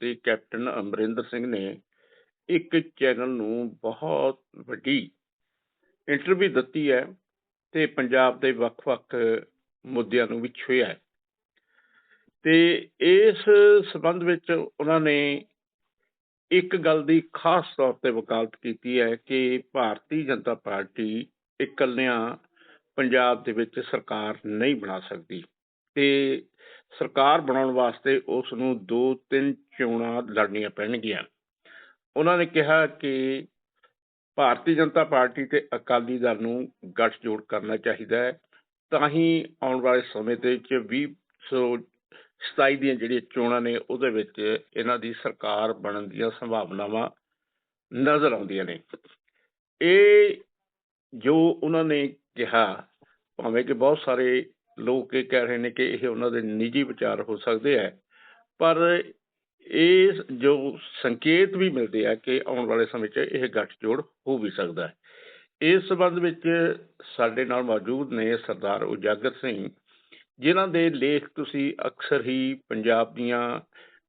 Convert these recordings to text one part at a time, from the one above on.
ਤੇ ਕੈਪਟਨ ਅਮਰਿੰਦਰ ਸਿੰਘ ਨੇ ਇੱਕ ਚੈਨਲ ਨੂੰ ਬਹੁਤ ਵੱਡੀ ਇੰਟਰਵਿਊ ਦਿੱਤੀ ਹੈ ਤੇ ਪੰਜਾਬ ਦੇ ਵੱਖ-ਵੱਖ ਮੁੱਦਿਆਂ ਨੂੰ ਵੀ ਛੁਇਆ ਹੈ। ਤੇ ਇਸ ਸਬੰਧ ਵਿੱਚ ਉਹਨਾਂ ਨੇ ਇੱਕ ਗੱਲ ਦੀ ਖਾਸ ਤੌਰ ਤੇ ਵਕਾਲਤ ਕੀਤੀ ਹੈ ਕਿ ਭਾਰਤੀ ਜਨਤਾ ਪਾਰਟੀ ਇਕੱਲਿਆਂ ਪੰਜਾਬ ਦੇ ਵਿੱਚ ਸਰਕਾਰ ਨਹੀਂ ਬਣਾ ਸਕਦੀ। ਤੇ ਸਰਕਾਰ ਬਣਾਉਣ ਵਾਸਤੇ ਉਸ ਨੂੰ ਦੋ ਤਿੰਨ ਚੋਣਾਂ ਲੜਨੀਆਂ ਪੈਣਗੀਆਂ। ਉਹਨਾਂ ਨੇ ਕਿਹਾ ਕਿ ਭਾਰਤੀ ਜਨਤਾ ਪਾਰਟੀ ਤੇ ਅਕਾਲੀ ਦਲ ਨੂੰ ਗੱਠਜੋੜ ਕਰਨਾ ਚਾਹੀਦਾ ਹੈ। ਤਾਂ ਹੀ ਆਉਣ ਵਾਲੇ ਸਮੇਂ ਦੇ ਵਿੱਚ 2027 ਦੀਆਂ ਜਿਹੜੀਆਂ ਚੋਣਾਂ ਨੇ, ਉਹਦੇ ਵਿੱਚ ਇਹਨਾਂ ਦੀ ਸਰਕਾਰ ਬਣਨ ਦੀਆਂ ਸੰਭਾਵਨਾਵਾਂ ਨਜ਼ਰ ਆਉਂਦੀਆਂ ਨੇ। ਇਹ ਜੋ ਉਹਨਾਂ ਨੇ ਕਿਹਾ, ਭਾਵੇਂ ਕਿ ਬਹੁਤ ਸਾਰੇ ਲੋਕ ਇਹ ਕਹਿ ਰਹੇ ਨੇ ਕਿ ਇਹ ਉਹਨਾਂ ਦੇ ਨਿੱਜੀ ਵਿਚਾਰ ਹੋ ਸਕਦੇ ਹੈ ਪਰ ਇਹ ਜੋ ਸੰਕੇਤ ਵੀ ਮਿਲਦੇ ਆ ਕਿ ਆਉਣ ਵਾਲੇ ਸਮੇਂ 'ਚ ਇਹ ਗੱਠਜੋੜ ਹੋ ਵੀ ਸਕਦਾ ਹੈ। ਇਸ ਸਬੰਧ ਵਿੱਚ ਸਾਡੇ ਨਾਲ ਮੌਜੂਦ ਨੇ ਸਰਦਾਰ ਉਜਾਗਰ ਸਿੰਘ, ਜਿਨ੍ਹਾਂ ਦੇ ਲੇਖ ਤੁਸੀਂ ਅਕਸਰ ਹੀ ਪੰਜਾਬ ਦੀਆਂ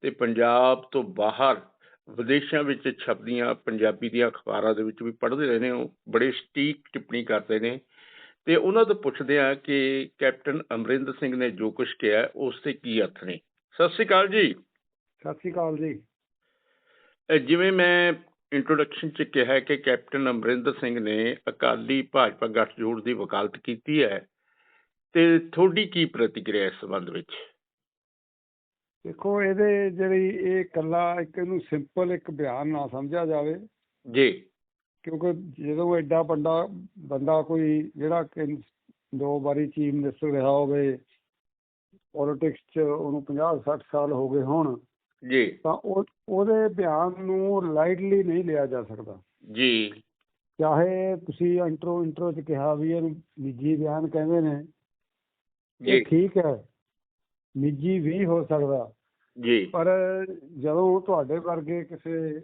ਤੇ ਪੰਜਾਬ ਤੋਂ ਬਾਹਰ ਵਿਦੇਸ਼ਾਂ ਵਿੱਚ ਛਪਦੀਆਂ ਪੰਜਾਬੀ ਦੀਆਂ ਅਖਬਾਰਾਂ ਦੇ ਵਿੱਚ ਵੀ ਪੜ੍ਹਦੇ ਰਹਿੰਦੇ ਹੋ। ਬੜੇ ਸਟੀਕ ਟਿੱਪਣੀ ਕਰਦੇ ਨੇ। ਤੇ ਉਹਨਾਂ ਤੋਂ ਪੁੱਛਦੇ ਆ ਕਿ ਕੈਪਟਨ ਅਮਰਿੰਦਰ ਸਿੰਘ ਨੇ ਜੋ ਕੁਝ ਕਿਹਾ ਉਸ ਤੇ ਕੀ ਅਰਥ ਨੇ। ਸਤਿ ਸ੍ਰੀ ਅਕਾਲ ਜੀ। ਸਤਿ ਸ਼੍ਰੀ ਅਕਾਲ ਜੀ। ਜਿਵੇਂ ਮੈਂ ਇੰਟਰੋਡਕਸ਼ਨ 'ਚ ਕਿਹਾ ਕਿ ਕੈਪਟਨ ਅਮਰਿੰਦਰ ਸਿੰਘ ਨੇ ਅਕਾਲੀ ਭਾਜਪਾ ਗੱਠਜੋੜ ਦੀ ਵਕਾਲਤ ਕੀਤੀ ਹੈ ਤੇ ਤੁਹਾਡੀ ਕੀ ਪ੍ਰਤੀਕਿਰਿਆ ਇਸ ਸੰਬੰਧ ਵਿੱਚ? ਦੇਖੋ ਇਹਦੇ ਜਿਹੜੀ ਇਹ ਕੱਲਾ ਇੱਕ ਇਹਨੂੰ ਸਿੰਪਲ ਇੱਕ ਬਿਆਨ ਨਾ ਸਮਝਿਆ ਜਾਵੇ। ਜੀ। ਕਿਉਂਕਿ ਜਦੋਂ ਐਡਾ ਵੱਡਾ ਬੰਦਾ ਕੋਈ ਜਿਹੜਾ ਕਿ ਦੋ ਵਾਰੀ ਚੀਫ ਮਿਨਿਸਟਰ ਰਿਹਾ ਹੋਵੇ ਪੋਲਿਟਿਕਸ 'ਚ ਉਹਨੂੰ 50 60 ਸਾਲ ਹੋ ਗਏ ਹੋਣ ਜੀ। ਤਾਂ ਉਹ ਉਹਦੇ ਬਿਆਨ ਨੂੰ ਲਾਈਟਲੀ ਨਹੀਂ ਲਿਆ ਜਾ ਸਕਦਾ। ਜੀ। ਚਾਹੇ ਤੁਸੀਂ ਇੰਟਰੋ ਇੰਟਰੋ 'ਚ ਕਿਹਾ ਵੀ ਇਹਨੂੰ ਨਿੱਜੀ ਬਿਆਨ ਕਹਿੰਦੇ ਨੇ ਜੀ। ਇਹ ਠੀਕ ਹੈ ਨਿੱਜੀ ਵੀ ਹੋ ਸਕਦਾ। ਜੀ। ਪਰ ਜਦੋਂ ਤੁਹਾਡੇ ਵਰਗੇ ਕਿਸੇ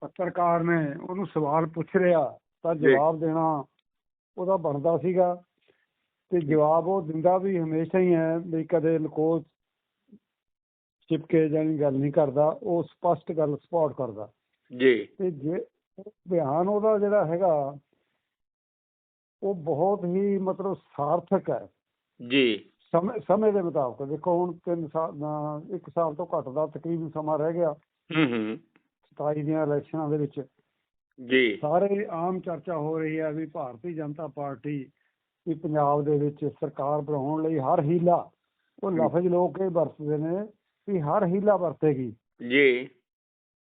ਪੱਤਰਕਾਰ ਨੇ ਉਹਨੂੰ ਸਵਾਲ ਪੁੱਛ ਰਿਹਾ ਤਾਂ ਜੀ। ਜਵਾਬ ਦੇਣਾ ਉਹਦਾ ਬਣਦਾ ਸੀਗਾ ਤੇ ਜਵਾਬ ਉਹ ਦਿੰਦਾ ਵੀ ਹਮੇਸ਼ਾ ਹੀ ਹੈ ਵੀ ਕਦੇ ਲਕੋ ਚਿਪਕੇ ਜਾਣੀ ਗੱਲ ਨਹੀਂ ਕਰਦਾ ਉਹ ਸਪਸ਼ਟ ਗੱਲ ਸਪੋਰਟ ਕਰਦਾ। ਜੀ। ਤੇ ਜੇ ਉਹ ਬਿਆਨ ਉਹਦਾ ਜਿਹੜਾ ਹੈਗਾ ਉਹ ਬਹੁਤ ਹੀ ਮਤਲਬ ਸਾਰਥਕ ਹੈ ਜੀ। ਸਮੇਂ ਸਮੇਂ ਦੇ ਮੁਤਾਬਕ ਦੇਖੋ ਹੁਣ ਤਿੰਨ ਸਾਲ ਅਹ ਇੱਕ ਸਾਲ ਤੋਂ ਘੱਟ ਦਾ ਤਕਰੀਬਨ ਸਮਾਂ ਰਹਿ ਗਿਆ। ਹੂੰ ਹੂੰ। 27 ਦੀਆਂ ਇਲੈਕਸ਼ਨਾਂ ਦੇ ਵਿੱਚ ਜੀ। ਸਾਰੇ ਆਮ ਚਰਚਾ ਹੋ ਰਹੀ ਹੈ ਵੀ ਭਾਰਤੀ ਜਨਤਾ ਪਾਰਟੀ ਵੀ ਪੰਜਾਬ ਦੇ ਵਿੱਚ ਸਰਕਾਰ ਬਣਾਉਣ ਲਈ ਹਰ ਹੀਲਾ ਉਹ ਲਫ਼ਜ਼ ਲੋਕ ਇਹ ਵਰਤਦੇ ਨੇ ਵੀ ਹਰ ਹੀਲਾ ਵਰਤੇਗੀ। ਜੀ।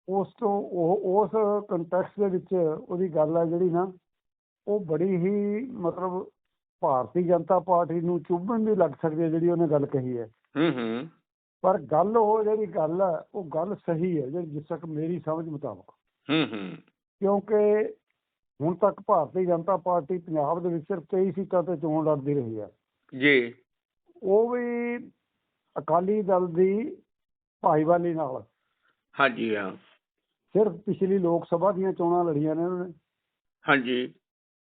ਉਸ ਤੋਂ ਉਹ ਉਸ ਕੰਟੈਕਸਟ ਦੇ ਵਿੱਚ ਉਹਦੀ ਗੱਲ ਹੈ ਜਿਹੜੀ ਨਾ ਉਹ ਬੜੀ ਹੀ ਮਤਲਬ ਭਾਰਤੀ ਜਨਤਾ ਪਾਰਟੀ ਨੂੰ ਚੁੱਭਣ ਦੀ ਲੱਗ ਸਕਦੀ ਹੈ ਜਿਹੜੀ ਉਹਨੇ ਗੱਲ ਕਹੀ ਹੈ। ਹੂੰ ਹੂੰ। ਪਰ ਗੱਲ ਉਹ ਜਿਹੜੀ ਗੱਲ ਹੈ ਉਹ ਗੱਲ ਸਹੀ ਹੈ ਜਿਹੜੀ ਜਿਸ ਤੱਕ ਮੇਰੀ ਸਮਝ ਮੁਤਾਬਕ। ਹੂੰ ਹੂੰ। ਕਿਉਂਕਿ ਹੁਣ ਤੱਕ ਭਾਰਤੀ ਜਨਤਾ ਪਾਰਟੀ ਪੰਜਾਬ ਦੇ ਵਿੱਚ ਸਿਰਫ 23 ਸੀਟਾਂ ਤੇ ਚੋਣ ਲੜਦੀ ਰਹੀ ਹੈ। ਜੀ। ਉਹ ਵੀ ਅਕਾਲੀ ਦਲ ਦੀ ਭਾਈਵਾਲੀ ਨਾਲ। ਹਾਂਜੀ ਹਾਂ। ਸਿਰਫ ਪਿਛਲੀ ਲੋਕ ਸਭਾ ਦੀਆਂ ਚੋਣਾਂ ਲੜੀਆਂ ਨੇ ਉਹਨਾਂ ਨੇ। ਹਾਂਜੀ।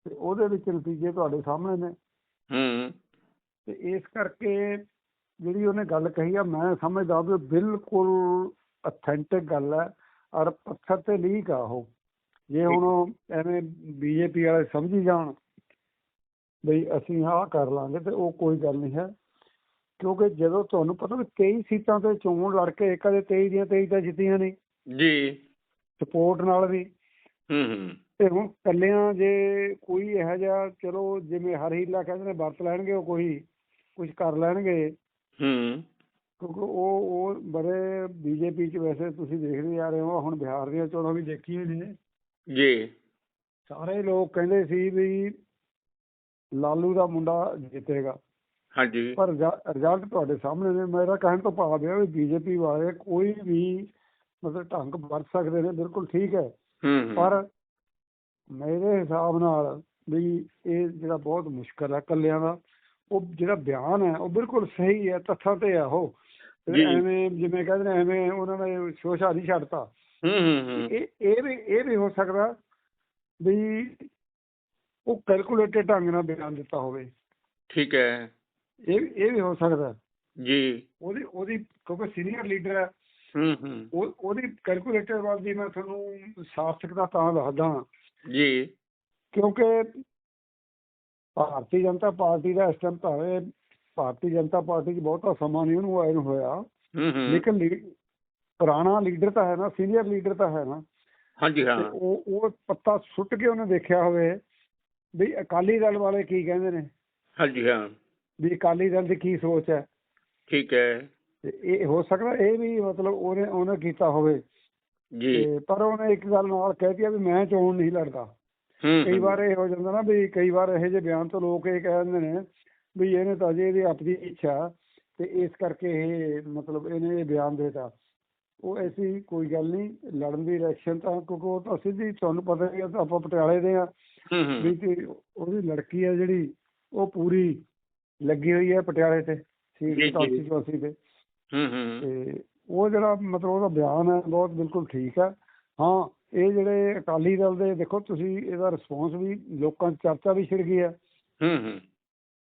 ਤੇ ਉਹਦੇ ਵਿੱਚ ਨਤੀਜੇ ਤੁਹਾਡੇ ਸਾਹਮਣੇ ਨੇ। ਹੂੰ। ਤੇ ਇਸ ਕਰਕੇ ਜਿਹੜੀ ਉਹਨੇ ਗੱਲ ਕਹੀ ਆ ਮੈਂ ਸਮਝਦਾ ਵੀ ਬਿਲਕੁਲ ਅਥੈਂਟਿਕ ਗੱਲ ਹੈ ਔਰ ਪੱਥਰ ਤੇ ਲੀਕ ਆ ਉਹ। ਜੇ ਹੁਣ ਐਵੇਂ ਬੀਜੇਪੀ ਵਾਲੇ ਸਮਝੀ ਜਾਣ ਬਈ ਅਸੀਂ ਆਹ ਕਰ ਲਾਂਗੇ ਤੇ ਉਹ ਕੋਈ ਗੱਲ ਨਹੀਂ ਹੈ। ਕਿਉਂਕਿ ਜਦੋਂ ਤੁਹਾਨੂੰ ਪਤਾ ਵੀ 23 ਸੀਟਾਂ ਤੇ ਚੋਣ ਲੜ ਕੇ ਕਦੇ 23 ਦੀਆਂ 23 ਤਾਂ ਜਿੱਤੀਆਂ ਨਹੀਂ। ਜੀ। ਸਪੋਰਟ ਨਾਲ ਵੀ। ਹੂੰ ਹੂੰ। ਤੇ ਹੁਣ ਕੱਲਿਆਂ ਜੇ ਕੋਈ ਇਹੋ ਜਿਹਾ ਚਲੋ ਜਿਵੇਂ ਹਰ ਹੀਲਾ ਕਹਿੰਦੇ ਨੇ ਵਰਤ ਲੈਣਗੇ ਉਹ ਕੋਈ ਕੁਝ ਕਰ ਲੈਣਗੇ। ਹੂੰ। ਕਿਉਂਕਿ ਉਹ ਉਹ ਬੜੇ ਬੀਜੇਪੀ ਚ ਵੈਸੇ ਤੁਸੀਂ ਦੇਖਦੇ ਆ ਰਹੇ ਹੋ ਹੁਣ ਬਿਹਾਰ ਦੀਆਂ ਚੋਣਾਂ ਵੀ ਦੇਖੀਆਂ ਨੇ। ਜੀ। ਸਾਰੇ ਲੋਕ ਕਹਿੰਦੇ ਸੀ ਵੀ ਲਾਲੂ ਦਾ ਮੁੰਡਾ ਜਿੱਤੇਗਾ। ਹਾਂਜੀ। ਪਰ ਰਿਜ਼ਲਟ ਤੁਹਾਡੇ ਸਾਹਮਣੇ ਨੇ ਮੇਰਾ ਕਹਿਣ ਤੋਂ ਭਾਵ ਇਹ ਵੀ ਬੀਜੇਪੀ ਵਾਲੇ ਕੋਈ ਵੀ ਮਤਲਬ ਢੰਗ ਵਰਤ ਸਕਦੇ ਨੇ ਬਿਲਕੁਲ ਠੀਕ ਹੈ। ਪਰ ਮੇਰੇ ਹਿਸਾਬ ਨਾਲ ਵੀ ਇਹ ਜਿਹੜਾ ਬਹੁਤ ਮੁਸ਼ਕਲ ਹੈ ਕੱਲਿਆਂ ਦਾ ਉਹ ਜਿਹੜਾ ਬਿਆਨ ਹੈ ਉਹ ਬਿਲਕੁਲ ਸਹੀ ਹੈ ਤੱਥਾਂ ਤੇ ਆ ਉਹ। ਐਵੇਂ ਜਿਵੇਂ ਕਹਿੰਦੇ ਨੇ ਐਵੇਂ ਉਹਨਾਂ ਨੇ ਸ਼ੋਸ਼ਾ ਨਹੀਂ ਛੱਡਤਾ। ਹੂੰ ਹੂੰ ਹੂੰ। ਇਹ ਇਹ ਵੀ ਇਹ ਵੀ ਹੋ ਸਕਦਾ ਵੀ ਉਹ ਕੈਲਕੂਲੇਟਡ ਢੰਗ ਨਾਲ ਬਿਆਨ ਦਿੱਤਾ ਹੋਵੇ। ਠੀਕ ਹੈ। ਇਹ ਇਹ ਵੀ ਹੋ ਸਕਦਾ। ਜੀ। ਉਹਦੀ ਉਹਦੀ ਕਿਉਂਕਿ ਸੀਨੀਅਰ ਲੀਡਰ ਹੈ ਹੂੰ ਹੂੰ। ਉਹ ਉਹਦੀ ਕੈਲਕੂਲੇਟਰ ਵੱਲ ਮੈਂ ਤੁਹਾਨੂੰ ਸਾਰਥਕਤਾ ਤਾਂ ਦੱਸਦਾ। ਜੀ। ਕਿਉਂਕਿ ਭਾਰਤੀ ਜਨਤਾ ਪਾਰਟੀ ਦਾ ਇਸ ਟਾਈਮ ਭਾਵੇਂ ਭਾਰਤੀ ਜਨਤਾ ਪਾਰਟੀ 'ਚ ਬਹੁਤਾ ਸਮਾਂ ਨਹੀਂ ਉਹਨੂੰ ਆਏ ਨੂੰ ਹੋਇਆ ਲੇਕਿਨ ਪੁਰਾਣਾ ਲੀਡਰ ਤਾਂ ਹੈ ਨਾ ਸੀਨੀਅਰ ਲੀਡਰ ਤਾਂ ਹੈ ਨਾ। ਹਾਂਜੀ ਹਾਂ। ਉਹ ਉਹ ਪੱਤਾ ਸੁੱਟ ਕੇ ਉਹਨੇ ਦੇਖਿਆ ਹੋਵੇ ਵੀ ਅਕਾਲੀ ਦਲ ਵਾਲੇ ਕੀ ਕਹਿੰਦੇ ਨੇ। ਹਾਂਜੀ ਹਾਂ। ਵੀ ਅਕਾਲੀ ਦਲ ਦੀ ਕੀ ਸੋਚ ਹੈ। ਠੀਕ ਹੈ। ਇਹ ਹੋ ਸਕਦਾ ਇਹ ਵੀ ਮਤਲਬ ਉਹਨੇ ਉਹਨੇ ਕੀਤਾ ਹੋਵੇ। ਜੀ। ਪਰ ਉਹਨੇ ਇੱਕ ਗੱਲ ਨਾਲ ਕਹਿਤੀ ਆ ਵੀ ਮੈਂ ਚੋਣ ਨਹੀਂ ਲੜਦਾ। ਕਈ। ਵਾਰ ਇਹ ਹੋ ਜਾਂਦਾ ਨਾ ਵੀ ਕਈ ਵਾਰ ਇਹੋ ਜਿਹੇ ਬਿਆਨ ਤੋਂ ਲੋਕ ਇਹ ਕਹਿੰਦੇ ਨੇ ਵੀ ਇਹਨੇ ਤਾਂ ਅਜੇ ਇਹਦੀ ਆਪਣੀ ਇੱਛਾ ਤੇ ਇਸ ਕਰਕੇ ਇਹ ਮਤਲਬ ਇਹਨੇ ਇਹ ਬਿਆਨ ਦੇਤਾ। ਉਹ ਐਸੀ ਕੋਈ ਗੱਲ ਨਹੀਂ ਲੜਨ ਦੀ ਇਲੈਕਸ਼ਨ ਤਾਂ ਕਿਉਂਕਿ ਉਹ ਤਾਂ ਸਿੱਧੀ ਤੁਹਾਨੂੰ ਪਤਾ ਹੀ ਆ ਆਪਾਂ ਪਟਿਆਲੇ ਦੇ ਆ। ਹੂੰ ਵੀ ਉਹਦੀ ਲੜਕੀ ਹੈ ਜਿਹੜੀ ਉਹ ਪੂਰੀ ਲੱਗੀ ਹੋਈ ਹੈ ਪਟਿਆਲੇ ਤੇ ਜੀ, ਜੀ। ਸੀਟ 84 ਚੌਰਾਸੀ ਤੇ। ਹੂੰ ਹੂੰ। ਤੇ ਉਹ ਜਿਹੜਾ ਮਤਲਬ ਉਹਦਾ ਬਿਆਨ ਹੈ ਬਹੁਤ ਬਿਲਕੁਲ ਠੀਕ ਹੈ। ਹਾਂ ਇਹ ਜਿਹੜੇ ਅਕਾਲੀ ਦਲ ਦੇ ਦੇਖੋ ਤੁਸੀਂ ਇਹਦਾ ਰਿਸਪੌਂਸ ਵੀ ਲੋਕਾਂ 'ਚ ਚਰਚਾ ਵੀ ਛਿੜ ਗਈ ਹੈ। ਹੂੰ ਹੂੰ।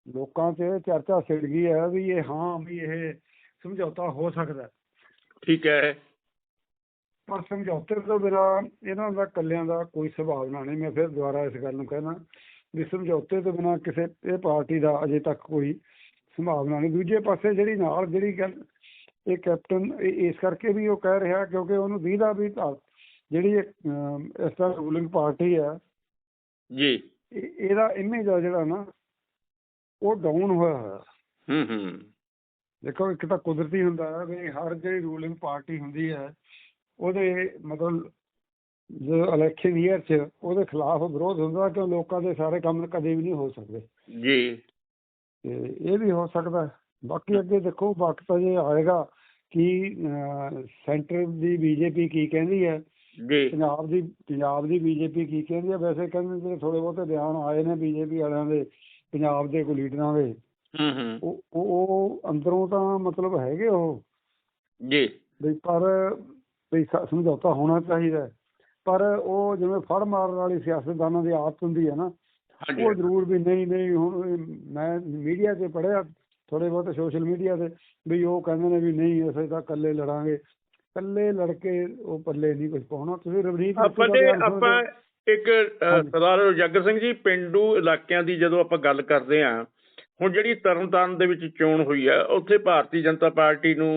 ਲੋਕਾਂ 'ਚ ਚਰਚਾ ਛਿੜ ਗਈ ਹੈ ਵੀ ਇਹ ਹਾਂ ਵੀ ਇਹ ਸਮਝੌਤਾ ਹੋ ਸਕਦਾ। ਠੀਕ ਹੈ। ਪਰ ਸਮਝੌਤੇ ਤੋਂ ਬਿਨਾਂ ਇਹਨਾਂ ਦਾ ਕੱਲਿਆਂ ਦਾ ਕੋਈ ਸੰਭਾਵਨਾ ਨਹੀਂ। ਮੈਂ ਫਿਰ ਦੁਬਾਰਾ ਇਸ ਗੱਲ ਨੂੰ ਕਹਿਣਾ ਵੀ ਸਮਝੌਤੇ ਤੋਂ ਬਿਨਾਂ ਕਿਸੇ ਇਹ ਪਾਰਟੀ ਦਾ ਅਜੇ ਤੱਕ ਕੋਈ ਸੰਭਾਵਨਾ ਨਹੀਂ। ਦੂਜੇ ਪਾਸੇ ਜਿਹੜੀ ਨਾਲ ਜਿਹੜੀ ਗੱਲ ਇਹ ਕੈਪਟਨ ਇਸ ਕਰਕੇ ਵੀ ਉਹ ਕਹਿ ਰਿਹਾ ਕਿਉਂਕਿ ਉਹਨੂੰ ਦੀਦਾ ਵੀ ਜਿਹੜੀ ਇਸ ਤਰ੍ਹਾਂ ਰੂਲਿੰਗ ਪਾਰਟੀ ਹੈ ਜੀ। ਇਹ- ਇਹਦਾ ਇਮੇਜ ਆ ਜਿਹੜਾ ਨਾ ਉਹ ਡਾਊਨ ਹੋਇਆ ਹੋਇਆ। ਹੂੰ ਹੂੰ। ਦੇਖੋ ਇੱਕ ਤਾਂ ਕੁਦਰਤੀ ਹੁੰਦਾ ਹੈ ਵੀ ਹਰ ਜਿਹੜੀ ਰੂਲਿੰਗ ਪਾਰਟੀ ਹੁੰਦੀ ਹੈ ਉਹਦੇ ਮਤਲਬ ਜੋ ਇਲੈਕਸ਼ਨ ਈਅਰ 'ਚ ਉਹਦੇ ਖਿਲਾਫ ਵਿਰੋਧ ਹੁੰਦਾ ਕਿਉਂ ਲੋਕਾਂ ਦੇ ਸਾਰੇ ਕੰਮ ਕਦੇ ਵੀ ਨਹੀਂ ਹੋ ਸਕਦੇ। ਜੀ। ਤੇ ਇਹ ਵੀ ਹੋ ਸਕਦਾ। ਬਾਕੀ ਅੱਗੇ ਦੇਖੋ ਵਕਤ ਅਜੇ ਆਏਗਾ ਕਿ ਸੈਂਟਰ ਦੀ ਬੀਜੇਪੀ ਕੀ ਕਹਿੰਦੀ ਹੈ ਜੀ। ਪੰਜਾਬ ਦੀ ਪੰਜਾਬ ਦੀ ਬੀਜੇਪੀ ਕੀ ਕਹਿੰਦੀ ਹੈ ਵੈਸੇ ਕਹਿੰਦੇ ਜਿਹੜੇ ਥੋੜੇ ਬਹੁਤੇ ਬਿਆਨ ਆਏ ਨੇ ਬੀਜੇਪੀ ਵਾਲਿਆਂ ਦੇ ਪੰਜਾਬ ਦੇ ਕੋਈ ਲੀਡਰਾਂ ਦੇ। ਹੂੰ ਹੂੰ। ਉਹ ਉਹ- ਅੰਦਰੋਂ ਤਾਂ ਮਤਲਬ ਹੈਗੇ ਉਹ। ਜੀ। ਵੀ ਪਰ ਵੀ ਸਮਝੌਤਾ ਹੋਣਾ ਚਾਹੀਦਾ। ਪਰ ਉਹ ਜਿਵੇਂ ਫੜ ਮਾਰਨ ਵਾਲੀ ਸਿਆਸਤਦਾਨਾਂ ਦੀ ਆਦਤ ਹੁੰਦੀ ਹੈ ਨਾ ਉਹ ਜ਼ਰੂਰ ਵੀ ਨਹੀਂ ਨਹੀਂ ਹੁਣ ਮੈਂ ਮੀਡੀਆ 'ਤੇ ਪੜ੍ਹਿਆ ਥੋੜੇ ਬਹੁਤ ਸੋਸ਼ਲ ਮੀਡੀਆ ਤੇ ਵੀ ਉਹ ਕਹਿੰਦੇ ਨੇ ਵੀ ਨਹੀਂ ਅਸੀਂ ਤਾਂ ਇਕੱਲੇ ਲੜਾਂਗੇ। ਇਕੱਲੇ ਲੜ ਕੇ ਉਹ ਪੱਲੇ ਨਹੀਂ ਕੁਝ ਪਾਉਣਾ ਤੁਸੀਂ ਰਵਨੀਤ ਆਪਾਂ ਦਾ। ਆਪਾਂ ਇੱਕ। ਸਰਦਾਰ ਉਜਾਗਰ ਸਿੰਘ ਜੀ ਪਿੰਡੂ ਇਲਾਕਿਆਂ ਦੀ ਜਦੋਂ ਆਪਾਂ ਗੱਲ ਕਰਦੇ ਹਾਂ ਹੁਣ ਜਿਹੜੀ ਤਰਨਤਾਰਨ ਦੇ ਵਿੱਚ ਚੋਣ ਹੋਈ ਆ ਉੱਥੇ ਭਾਰਤੀ ਜਨਤਾ ਪਾਰਟੀ ਨੂੰ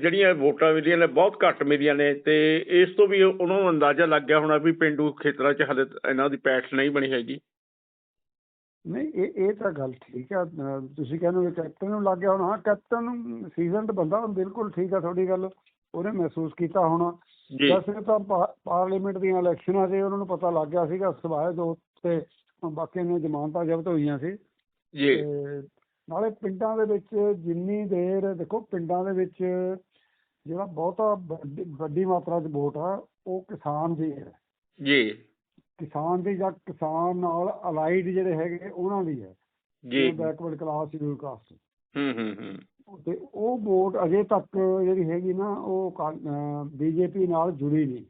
ਜਿਹੜੀਆਂ ਵੋਟਾਂ ਮਿਲੀਆਂ ਨੇ ਬਹੁਤ ਘੱਟ ਮਿਲੀਆਂ ਨੇ ਤੇ ਇਸ ਤੋਂ ਵੀ ਉਹਨਾਂ ਨੂੰ ਅੰਦਾਜ਼ਾ ਲੱਗ ਗਿਆ ਹੋਣਾ ਵੀ ਪਿੰਡੂ ਖੇਤਰਾਂ 'ਚ ਹਲੇ ਇਹਨਾਂ ਦੀ ਪੈਠ ਨਹੀਂ ਬਣੀ ਹੈਗੀ ਨਹੀਂ ਇਹ ਇਹ ਤਾਂ ਗੱਲ ਠੀਕ ਆ ਤੁਸੀਂ ਕਹਿੰਦੇ ਹੋ ਕੈਪਟਨ ਨੂੰ ਲੱਗ ਗਿਆ ਹੋਣਾ ਹਾਂ ਕੈਪਟਨ ਸੀਜ਼ਨਡ ਬੰਦਾ ਬਿਲਕੁਲ ਠੀਕ ਆ ਤੁਹਾਡੀ ਗੱਲ ਉਹਨੇ ਮਹਿਸੂਸ ਕੀਤਾ ਹੋਣਾ। ਜੀ। ਵੈਸੇ ਤਾਂ ਪਾਰਲੀਮੈਂਟ ਦੀਆਂ ਇਲੈਕਸ਼ਨਾਂ 'ਚ ਉਹਨਾਂ ਨੂੰ ਪਤਾ ਲੱਗ ਗਿਆ ਸੀਗਾ ਸਵਾਏ ਦੋ ਤੇ ਬਾਕੀ ਨੂੰ ਜ਼ਮਾਨਤਾਂ ਜ਼ਬਤ ਹੋਈਆਂ ਸੀ। ਜੀ। ਤੇ ਨਾਲੇ ਪਿੰਡਾਂ ਦੇ ਵਿੱਚ ਜਿੰਨੀ ਦੇਰ ਦੇਖੋ ਪਿੰਡਾਂ ਦੇ ਵਿੱਚ ਜਿਹੜਾ ਬਹੁਤਾ ਵੱਡੀ- ਮਾਤਰਾ 'ਚ ਵੋਟ ਆ ਉਹ ਕਿਸਾਨ ਦੀ ਹੈ। ਜੀ। ਕਿਸਾਨ ਦੀ ਜਾਂ ਕਿਸਾਨ ਨਾਲ ਅਲਾਈਡ ਜਿਹੜੇ ਹੈਗੇ ਉਹਨਾਂ ਦੀ ਹੈ। ਜੀ। ਬੈਕਵਰਡ ਕਲਾਸ ਸ਼ਡਿਊਲ ਕਾਸਟ ਹੂੰ ਹੂੰ ਹੂੰ। ਤੇ ਉਹ ਵੋਟ ਅਜੇ ਤੱਕ ਜਿਹੜੀ ਹੈਗੀ ਨਾ ਉਹ ਬੀਜੇਪੀ ਨਾਲ ਜੁੜੀ ਨਹੀਂ।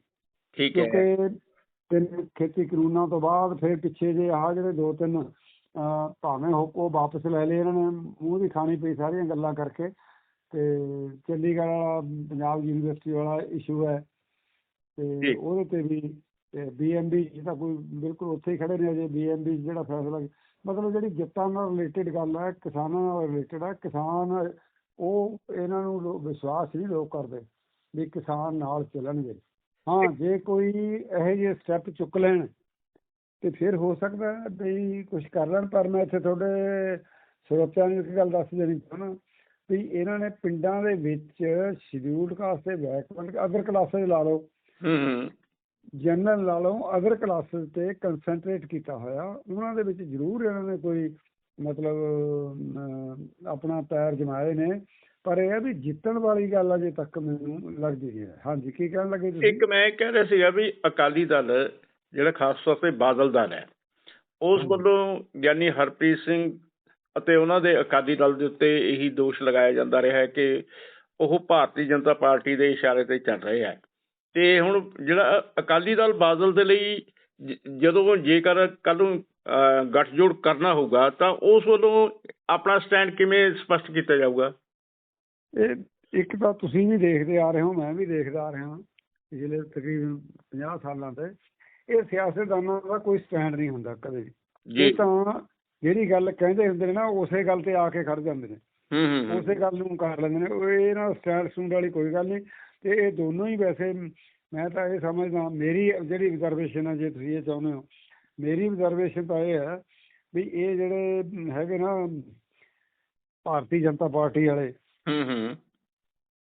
ਠੀਕ ਹੈ। ਕਿਉਂਕਿ ਤਿੰਨ ਖੇਤੀ ਕਾਨੂੰਨਾਂ ਤੋਂ ਬਾਅਦ ਫਿਰ ਪਿੱਛੇ ਜੇ ਆਹ ਜਿਹੜੇ ਦੋ ਤਿੰਨ ਭਾਵੇਂ ਹੋ ਉਹ ਵਾਪਸ ਲੈ ਲਏ ਇਹਨਾਂ ਨੇ ਮੂੰਹ ਦੀ ਖਾਣੀ ਪਈ ਸਾਰੀਆਂ ਗੱਲਾਂ ਕਰਕੇ। ਤੇ ਚੰਡੀਗੜ੍ਹ ਵਾਲਾ ਪੰਜਾਬ ਯੂਨੀਵਰਸਿਟੀ ਵਾਲਾ ਇਸ਼ੂ ਹੈ। ਤੇ ਉਹਦੇ ਤੇ ਵੀ ਬੀਐਮਬੀ ਜਿਹਦਾ ਕੋਈ ਬਿਲਕੁਲ ਉੱਥੇ ਹੀ ਖੜੇ ਨੇ ਅਜੇ। ਬੀਐਮਬੀ ਜਿਹੜਾ ਫੈਸਲਾ ਮਤਲਬ ਜਿਹੜੀ ਜੱਟਾਂ ਨਾਲ ਰਿਲੇਟਡ ਗੱਲ ਹੈ ਕਿਸਾਨਾਂ ਨਾਲ ਰਿਲੇਟਡ ਹੈ ਕਿਸਾਨ ਉਹ ਇਹਨਾਂ ਨੂੰ ਵਿਸ਼ਵਾਸ ਨਹੀਂ ਲੋਕ ਕਰਦੇ ਵੀ ਕਿਸਾਨ ਨਾਲ ਚੱਲਣਗੇ। ਹਾਂ ਜੇ ਕੋਈ ਇਹੋ ਜਿਹੇ ਸਟੈਪ ਚੁੱਕ ਲੈਣ ਤੇ ਫਿਰ ਹੋ ਸਕਦਾ ਵੀ ਕੁਝ ਕਰ ਲੈਣ ਪਰ ਮੈਂ ਇੱਥੇ ਤੁਹਾਡੇ ਸਰੋਤਿਆਂ ਨੂੰ ਇੱਕ ਗੱਲ ਦੱਸ ਦੇਣੀ ਚਾਹੁੰਦਾ ਵੀ ਇਹਨਾਂ ਨੇ ਪਿੰਡਾਂ ਦੇ ਵਿੱਚ ਸ਼ਡਿਊਲਡ ਕਾਸਟ ਤੇ ਬੈਕਵਰਡ ਅਦਰ ਕਲਾਸਾਂ ਲਾ ਲਓ। ਹੂੰ ਹੂੰ। ਜਨਰਲ ਲਾ ਲਓ ਅਦਰ ਕਲਾਸਿਸ ਤੇ ਕਨਸੈਂਟਰੇਟ ਕੀਤਾ ਹੋਇਆ। ਉਹਨਾਂ ਦੇ ਵਿੱਚ ਜ਼ਰੂਰ ਇਹਨਾਂ ਨੇ ਕੋਈ ਮਤਲਬ ਆਪਣਾ ਪੈਰ ਜਮਾਏ ਨੇ। ਪਰ ਇਹ ਹੈ ਵੀ ਜਿੱਤਣ ਵਾਲੀ ਗੱਲ ਅਜੇ ਤੱਕ ਮੈਨੂੰ ਲੱਗਦੀ ਨਹੀਂ ਹੈ। ਹਾਂਜੀ ਕੀ ਕਹਿਣ ਲੱਗੇ ਤੁਸੀਂ? ਇੱਕ ਮੈਂ ਕਹਿ ਰਿਹਾ ਸੀਗਾ ਵੀ ਅਕਾਲੀ ਦਲ ਜਿਹੜਾ ਖਾਸ ਤੌਰ ਤੇ ਬਾਦਲ ਦਲ ਹੈ ਉਸ। ਵੱਲੋਂ ਗਿਆਨੀ ਹਰਪ੍ਰੀਤ ਸਿੰਘ ਅਤੇ ਉਹਨਾਂ ਦੇ ਅਕਾਲੀ ਦਲ ਦੇ ਉੱਤੇ ਇਹੀ ਦੋਸ਼ ਲਗਾਇਆ ਜਾਂਦਾ ਰਿਹਾ ਹੈ ਕਿ ਉਹ ਭਾਰਤੀ ਜਨਤਾ ਪਾਰਟੀ ਦੇ ਇਸ਼ਾਰੇ ਤੇ ਚੱਲ ਰਹੇ ਹੈ। ਤੇ ਹੁਣ ਜਿਹੜਾ ਅਕਾਲੀ ਦਲ ਬਾਦਲ ਦੇ ਲਈ ਜਦੋਂ ਜੇਕਰ ਕੱਲ ਨੂੰ ਗੱਠਜੋੜ ਕਰਨਾ ਹੋਊਗਾ ਤਾਂ ਉਸ ਵੱਲੋਂ ਆਪਣਾ ਸਟੈਂਡ ਕਿਵੇਂ ਸਪਸ਼ਟ ਕੀਤਾ ਜਾਊਗਾ ਇਹ ਇੱਕ ਤਾਂ ਤੁਸੀਂ ਵੀ ਦੇਖਦੇ ਆ ਰਹੇ ਹੋ ਮੈਂ ਵੀ ਦੇਖਦਾ ਆ ਰਿਹਾ ਪਿਛਲੇ ਤਕਰੀਬਨ 50 ਸਾਲਾਂ ਤੋਂ ਇਹ ਸਿਆਸਤਦਾਨਾਂ ਦਾ ਕੋਈ ਸਟੈਂਡ ਨਹੀਂ ਹੁੰਦਾ ਕਦੇ। ਜੀ ਇਹ ਤਾਂ ਜਿਹੜੀ ਗੱਲ ਕਹਿੰਦੇ ਹੁੰਦੇ ਨੇ ਨਾ ਉਸੇ ਗੱਲ ਤੇ ਆ ਕੇ ਖੜ ਜਾਂਦੇ ਨੇ ਹੂੰ ਹੂੰ। ਉਸੇ ਗੱਲ ਨੂੰ ਕਰ ਲੈਂਦੇ ਨੇ ਉਹ ਇਹ ਨਾ ਸਟੈਂਡ ਸਟੂਡ ਵਾਲੀ ਕੋਈ ਗੱਲ ਨਹੀਂ ਤੇ ਇਹ ਦੋਨੋਂ ਹੀ ਵੈਸੇ ਮੈਂ ਤਾਂ ਇਹ ਸਮਝਦਾ ਮੇਰੀ ਜਿਹੜੀ ਰਿਜ਼ਰਵੇਸ਼ਨ ਹੈ ਜੇ ਤੁਸੀਂ ਇਹ ਚਾਹੁੰਦੇ ਹੋ ਮੇਰੀ ਰਿਜ਼ਰਵੇਸ਼ਨ ਤਾਂ ਇਹ ਹੈ ਵੀ ਇਹ ਜਿਹੜੇ ਹੈਗੇ ਨਾ ਭਾਰਤੀ ਜਨਤਾ ਪਾਰਟੀ ਵਾਲੇ ਹੂੰ ਹੂੰ।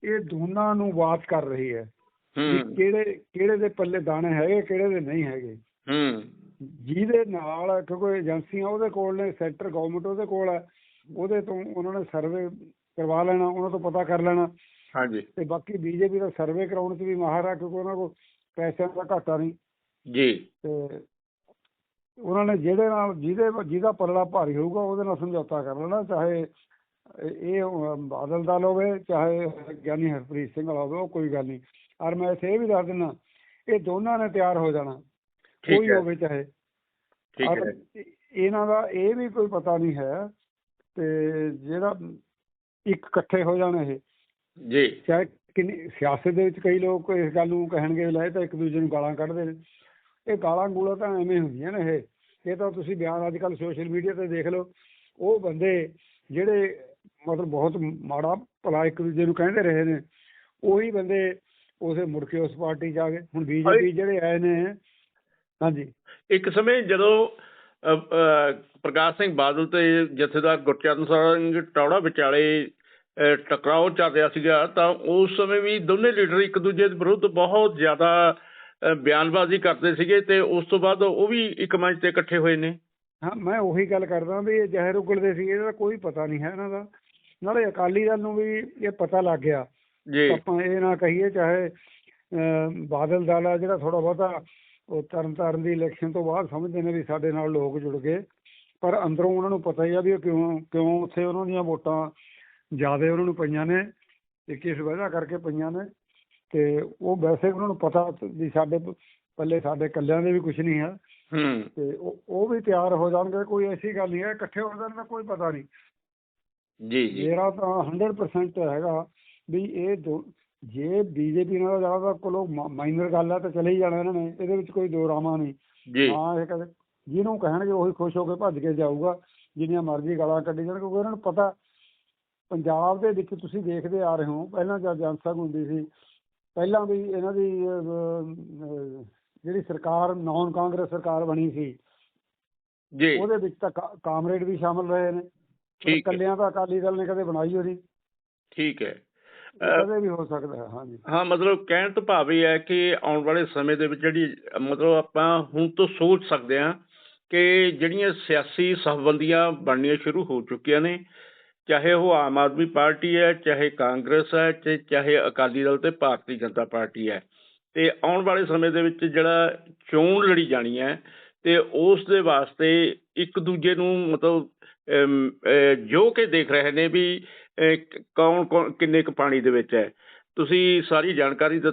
ਇਹ ਦੋਨਾਂ ਨੂੰ ਬਾਤ ਕਰ ਰਹੀ ਹੈ ਕਿਹੜੇ ਕਿਹੜੇ ਦੇ ਪੱਲੇ ਦਾਣੇ ਹੈਗੇ ਕਿਹੜੇ ਦੇ ਨਹੀਂ ਹੈਗੇ। ਹੂੰ। ਜਿਹਦੇ ਨਾਲ ਕਿਉਂਕਿ ਏਜੰਸੀਆਂ ਉਹਦੇ ਕੋਲ ਨੇ ਸੈਂਟਰ ਗਵਰਨਮੈਂਟ ਉਹਦੇ ਕੋਲ ਹੈ ਉਹਦੇ ਤੋਂ ਉਹਨਾਂ ਨੇ ਸਰਵੇ ਕਰਵਾ ਲੈਣਾ ਉਹਨਾਂ ਤੋਂ ਪਤਾ ਕਰ ਲੈਣਾ। ਹਾਂਜੀ। ਤੇ ਬਾਕੀ ਬੀਜੇਪੀ ਦਾ ਸਰਵੇ ਕਰਾਉਣ 'ਚ ਵੀ ਮਾਹਰ ਆ ਕਿਉਂਕਿ ਉਹਨਾਂ ਕੋਲ ਪੈਸਿਆਂ ਦਾ ਘਾਟਾ ਨਹੀਂ। ਜੀ। ਤੇ ਉਹਨਾਂ ਨੇ ਜਿਹੜੇ ਨਾਲ ਜਿਹਦੇ ਜਿਹਦਾ ਪੱਲੜਾ ਭਾਰੀ ਹੋਊਗਾ ਉਹਦੇ ਨਾਲ ਸਮਝੌਤਾ ਕਰ ਲੈਣਾ ਚਾਹੇ ਇਹ ਬਾਦਲ ਦਾ ਹੋਵੇ ਚਾਹੇ ਗਿਆਨੀ ਹਰਪ੍ਰੀਤ ਸਿੰਘ ਵਾਲਾ ਹੋਵੇ ਉਹ ਕੋਈ ਗੱਲ ਨਹੀਂ। ਔਰ ਮੈਂ ਇੱਥੇ ਇਹ ਵੀ ਦੱਸ ਦਿੰਦਾ ਇਹ ਦੋਨਾਂ ਨੇ ਤਿਆਰ ਹੋ ਜਾਣਾ ਕੋਈ ਹੋਵੇ ਚਾਹੇ। ਠੀਕ ਹੈ। ਇਹਨਾਂ ਦਾ ਇਹ ਵੀ ਕੋਈ ਪਤਾ ਨਹੀਂ ਹੈ ਤੇ ਜਿਹੜਾ ਇੱਕ ਇਕੱਠੇ ਹੋ ਜਾਣ ਇਹ। ਜੀ। ਚਾਹੇ ਕਿੰਨੀ ਸਿਆਸਤ ਦੇ ਵਿੱਚ ਕਈ ਲੋਕ ਇਸ ਗੱਲ ਨੂੰ ਕਹਿਣਗੇ ਲੈ ਤਾਂ ਇੱਕ ਦੂਜੇ ਨੂੰ ਗਾਲਾਂ ਕੱਢਦੇ ਨੇ। ਇਹ ਗਾਲਾਂ ਗੂਲਾਂ ਤਾਂ ਐਵੇਂ ਹੁੰਦੀਆਂ ਨੇ ਇਹ। ਇਹ ਤਾਂ ਤੁਸੀਂ ਬਿਆਨ ਅੱਜ ਕੱਲ੍ਹ ਸੋਸ਼ਲ ਮੀਡੀਆ ਤੇ ਦੇਖ ਲਓ। ਉਹ ਬੰਦੇ ਜਿਹੜੇ ਮਤਲਬ ਬਹੁਤ ਮਾੜਾ ਭਲਾ ਇੱਕ ਦੂਜੇ ਨੂੰ ਕਹਿੰਦੇ ਰਹੇ ਨੇ ਉਹੀ ਬੰਦੇ ਉਸੇ ਮੁੜ ਕੇ ਉਸ ਪਾਰਟੀ ਆ ਗਏ। ਹੁਣ ਬੀਜੇਪੀ ਜਿਹੜੇ ਆਏ ਨੇ ਹਾਂਜੀ। ਇੱਕ ਸਮੇਂ ਜਦੋਂ ਪ੍ਰਕਾਸ਼ ਸਿੰਘ ਬਾਦਲ ਤੇ ਜਥੇਦਾਰ ਗੁਰਚਰਨ ਸਿੰਘ ਟੌੜਾ ਵਿਚਾਲੇ ਟਕਰਾਓ ਚੱਲ ਰਿਹਾ ਸੀਗਾ ਤਾਂ ਉਸ ਸਮੇਂ ਵੀ ਦੋਨੇ ਲੀਡਰ ਇੱਕ ਦੂਜੇ ਦੇ ਵਿਰੁੱਧ ਬਹੁਤ ਜ਼ਿਆਦਾ ਬਿਆਨਬਾਜ਼ੀ ਕਰਦੇ ਸੀਗੇ ਤੇ ਉਸ ਤੋਂ ਬਾਅਦ ਉਹ ਵੀ ਇੱਕ ਮੰਚ ਤੇ ਇਕੱਠੇ ਹੋਏ ਨੇ। ਹਾਂ ਮੈਂ ਉਹੀ ਗੱਲ ਕਰਦਾ ਵੀ ਇਹ ਜ਼ਹਿਰ ਉਗਲਦੇ ਸੀ ਇਹਦਾ ਕੋਈ ਪਤਾ ਨਹੀਂ ਹੈ ਇਹਨਾਂ ਦਾ। ਨਾਲੇ ਅਕਾਲੀ ਦਲ ਨੂੰ ਵੀ ਇਹ ਪਤਾ ਲੱਗ ਗਿਆ। ਜੀ। ਆਪਾਂ ਇਹ ਨਾ ਕਹੀਏ ਚਾਹੇ ਬਾਦਲ ਦਲ ਆ ਜਿਹੜਾ ਥੋੜਾ ਬਹੁਤਾ ਉਹ ਤਰਨ ਤਾਰਨ ਦੀ ਇਲੈਕਸ਼ਨ ਤੋਂ ਬਾਅਦ ਸਮਝਦੇ ਨੇ ਵੀ ਸਾਡੇ ਨਾਲ ਲੋਕ ਜੁੜ ਗਏ। ਪਰ ਅੰਦਰੋਂ ਉਹਨਾਂ ਨੂੰ ਪਤਾ ਹੀ ਆ ਵੀ ਇਹ ਕਿਉਂ ਕਿਉਂ ਉੱਥੇ ਉਹਨਾਂ ਦੀਆਂ ਵੋਟਾਂ ਜ਼ਿਆਦਾ ਉਹਨਾਂ ਨੂੰ ਪਈਆਂ ਨੇ ਤੇ ਕਿਸ ਵਜ੍ਹਾ ਕਰਕੇ ਪਈਆਂ ਨੇ। ਤੇ ਉਹ ਵੈਸੇ ਉਹਨਾਂ ਨੂੰ ਪਤਾ ਵੀ ਸਾਡੇ ਪੱਲੇ ਸਾਡੇ ਕੱਲਿਆਂ ਦੇ ਵੀ ਕੁਝ ਨਹੀਂ ਹੈ ਹੂੰ। ਤੇ ਉਹ ਵੀ ਤਿਆਰ ਹੋ ਜਾਣਗੇ ਕੋਈ ਐਸੀ ਗੱਲ ਨਹੀਂ ਹੈ ਇਕੱਠੇ ਹੋ ਜਾਣ ਦਾ ਕੋਈ ਪਤਾ ਨਹੀਂ। ਜੀ ਜੀ। ਮੇਰਾ ਤਾਂ 100% ਹੈਗਾ ਵੀ ਇਹ ਜੇ ਬੀਜੇਪੀ ਨਾਲ ਜ਼ਿਆਦਾ ਕੋਲੋਂ ਮਾਈਨਰ ਗੱਲ ਆ ਤਾਂ ਚਲੇ ਹੀ ਜਾਣਾ ਇਹਨਾਂ ਨੇ ਇਹਦੇ ਵਿੱਚ ਕੋਈ ਦੋ ਰਾਮਾ ਨਹੀਂ। ਜੀ। ਹਾਂ ਇਹ ਕਦੇ ਜਿਹਨੂੰ ਕਹਿਣਗੇ ਉਹੀ ਖੁਸ਼ ਹੋ ਕੇ ਭੱਜ ਕੇ ਜਾਊਗਾ ਜਿੰਨੀਆਂ ਮਰਜ਼ੀ ਗਾਲਾਂ ਕੱਢੀ ਜਾਣ ਕਿਉਂਕਿ ਉਹਨਾਂ ਨੂੰ ਪਤਾ ਪੰਜਾਬ ਦੇ ਵਿੱਚ ਤੁਸੀਂ ਦੇਖਦੇ ਆ ਰਹੇ ਹੋ ਪਹਿਲਾਂ ਜਦ ਜਨਸਭਾ ਹੁੰਦੀ ਸੀ ਪਹਿਲਾਂ ਵੀ ਇਹਨਾਂ ਦੀ ਜਿਹੜੀ ਸਰਕਾਰ ਨੌਨ ਕਾਂਗਰਸ ਸਰਕਾਰ ਬਣੀ ਸੀ ਜੀ। ਉਹਦੇ ਵਿੱਚ ਤਾਂ ਕਾਮਰੇਡ ਵੀ ਸ਼ਾਮਲ ਰਹੇ ਨੇ। ਠੀਕ ਹੈ। ਇਕੱਲਿਆਂ ਤਾਂ ਅਕਾਲੀ ਦਲ ਨੇ ਕਦੇ ਬਣਾਈ ਨਹੀਂ ਠੀਕ ਹੈ। ਕਦੇ ਵੀ ਹੋ ਸਕਦਾ ਹੈ ਹਾਂਜੀ। ਹਾਂ ਮਤਲਬ ਕਹਿਣ ਤੋਂ ਭਾਵ ਇਹ ਹੈ ਕਿ ਆਉਣ ਵਾਲੇ ਸਮੇਂ ਦੇ ਵਿੱਚ ਜਿਹੜੀ ਮਤਲਬ ਆਪਾਂ ਹੁਣ ਤੋਂ ਸੋਚ ਸਕਦੇ ਹਾਂ ਕਿ ਜਿਹੜੀਆਂ ਸਿਆਸੀ ਸਹਬੰਦੀਆਂ ਬਣਨੀਆਂ ਸ਼ੁਰੂ ਹੋ ਚੁੱਕੀਆਂ ਨੇ ਚਾਹੇ ਉਹ ਆਮ ਆਦਮੀ ਪਾਰਟੀ ਹੈ, ਚਾਹੇ ਕਾਂਗਰਸ ਹੈ, ਤੇ ਚਾਹੇ ਅਕਾਲੀ ਦਲ ਤੇ ਭਾਰਤੀ ਜਨਤਾ ਪਾਰਟੀ ਹੈ। ਤੇ ਆਉਣ ਵਾਲੇ ਸਮੇਂ ਦੇ ਵਿੱਚ ਜਿਹੜਾ ਚੋਣ ਲੜੀ ਜਾਣੀ ਹੈ, ਤੇ ਉਸ ਦੇ ਵਾਸਤੇ ਇੱਕ ਦੂਜੇ ਨੂੰ ਮਤਲਬ ਜੋ ਕਿ ਦੇਖ ਰਹੇ ਨੇ ਵੀ ਕੌਣ ਕੌਣ ਕਿੰਨੇ ਕੁ ਪਾਣੀ ਦੇ ਵਿੱਚ ਹੈ। ਤੁਸੀਂ ਸਾਰੀ ਜਾਣਕਾਰੀ ਦਿੱਤੀ